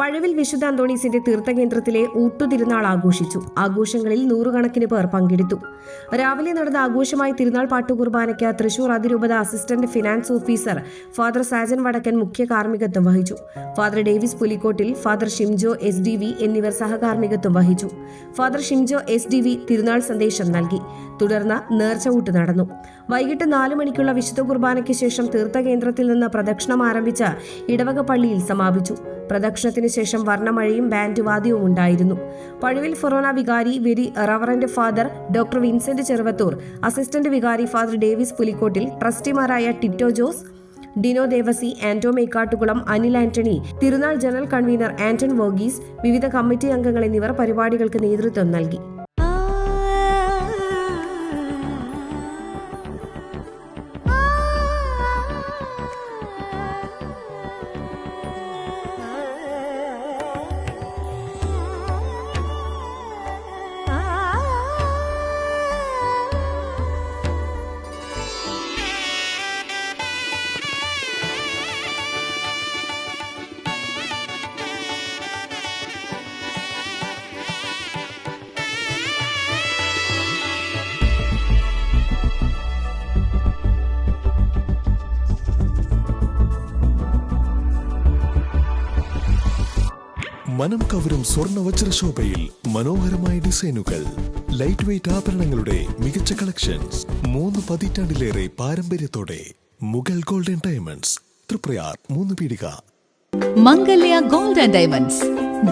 പഴവിൽ വിശുദ്ധ അന്തോണീസിന്റെ തീർത്ഥകേന്ദ്രത്തിലെ ഊട്ടുതിരുനാൾ ആഘോഷിച്ചു. ആഘോഷങ്ങളിൽ നൂറുകണക്കിന് പേർ പങ്കെടുത്തു. രാവിലെ നടന്ന ആഘോഷമായി തിരുനാൾ പാട്ടുകുർബാനയ്ക്ക് തൃശൂർ അതിരൂപത assistant finance officer father Sajan Vadakkan മുഖ്യ കാർമ്മികത്വം വഹിച്ചു. Father Davis Pulikkottil father Shimjo S D V എന്നിവർ സഹകാർമ്മികത്വം വഹിച്ചു. Father Shimjo S D V തിരുനാൾ സന്ദേശം നൽകി. തുടർന്ന് നേർച്ചകൂട്ട് നടന്നു. വൈകിട്ട് നാലു മണിക്കുള്ള വിശുദ്ധ കുർബാനയ്ക്ക് ശേഷം തീർത്ഥകേന്ദ്രത്തിൽ നിന്ന് പ്രദക്ഷിണം ആരംഭിച്ച ഇടവക പള്ളിയിൽ സമാപിച്ചു. പ്രദക്ഷിണത്തിന് ശേഷം വർണമഴയും ബാൻഡ് വാദ്യവും ഉണ്ടായിരുന്നു. പഴുവിൽ ഫൊറോന വികാരി very reverend father doctor Vincent Cheruvathur assistant വികാരി ഫാദർ ഡേവിസ് പുലിക്കോട്ടിൽ ട്രസ്റ്റിമാരായ ടിറ്റോ ജോസ് ഡിനോ ദേവസി ആന്റോ മേക്കാട്ടുകുളം അനിൽ ആന്റണി തിരുനാൾ ജനറൽ കൺവീനർ ആന്റൺ വോഗീസ് വിവിധ കമ്മിറ്റി അംഗങ്ങൾ എന്നിവർ പരിപാടികൾക്ക് നേതൃത്വം നൽകി. മനം കവരും സ്വർണ വജ്രശോഭയിൽ മനോഹരമായ ഡിസൈനുകൾ. ലൈറ്റ് വെയ്റ്റ് ആഭരണങ്ങളുടെ മികച്ച കളക്ഷൻസ്. മൂന്ന് പതിറ്റാണ്ടിലേറെ പാരമ്പര്യത്തോടെ മുഗൾ ഗോൾഡൻ ഡയമണ്ട്സ്. തൃപ്രയാർ മൂന്ന് പീടിക. Mangalya gold and diamonds.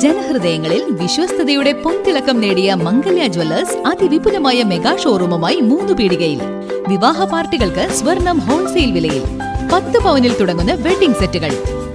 ജനഹൃദയങ്ങളിൽ വിശ്വസ്തയുടെ പൊൻതിളക്കം നേടിയ മംഗല്യ ജ്വല്ലേഴ്സ് അതിവിപുലമായ മെഗാ ഷോറൂമുമായി മൂന്ന് പീടികയിൽ. വിവാഹ പാർട്ടികൾക്ക് സ്വർണം ഹോൾസെയിൽ വിലയിൽ. പത്ത് പവനിൽ തുടങ്ങുന്ന വെഡിംഗ് സെറ്റുകൾ.